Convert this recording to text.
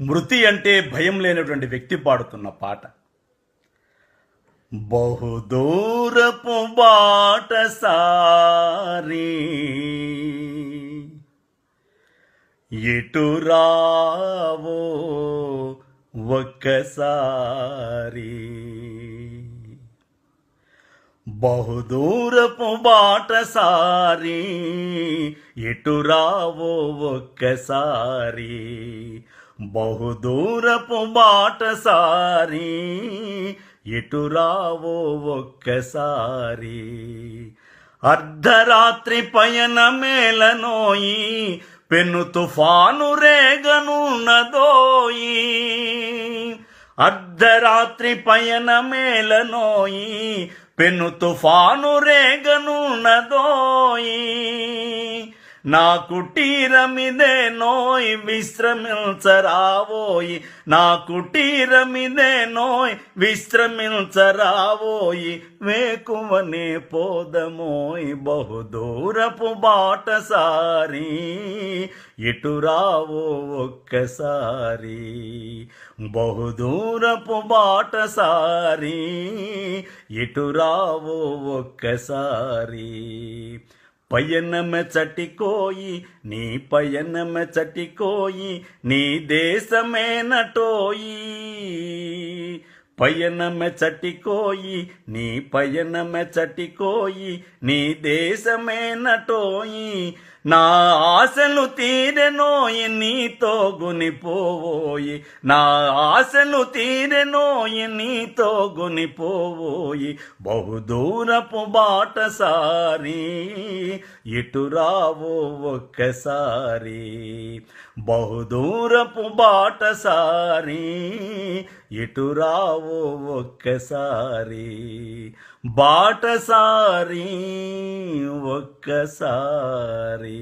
మృతి అంటే భయం లేనటువంటి వ్యక్తి పాడుతున్న పాట. బహుదూరపు బాట సారి ఎటు రావో ఒక్కసారి. బహుదూరపు బాట సారి ఎటు రావో ఒక్కసారి. బహుదూరపు బాట సారి ఎటు రావో ఒక్కసారి. అర్ధరాత్రి పయన మేలనోయి పెను తుఫాను రేగనున్నదోయి. అర్ధరాత్రి పయన మేలనోయి పెను తుఫాను రేగనున్నదోయి. నా కుటీరమిదే నోయ్ విశ్రమించరావోయి. నా కుటీరమిదే నోయ్ విశ్రమించరావోయి. వేకువనే పోదమోయ్ బహుదూరపు బాట సారి ఇటు రావో ఒక్కసారి. బహుదూరపు బాట సారి ఇటు రావో ఒక్కసారి. పయనమె చటికోయి నీ పయనమె చటికోయి నీ దేశమే నటోయి. పయనమె చటికోయి నీ పయనమె చటికోయి నీ దేశమే నటోయి. నా ఆశలు తీరెనో నీతో గునిపోవోయి. నా ఆశలు తీరెనో నీతో గునిపోవోయి. బహుదూరపు బాట సారి ఇటు రావు ఒక్కసారి. బహుదూరపు బాట సారి ఇటు రావో ఒక్కసారి. బాటసారి ఒక్కసారి.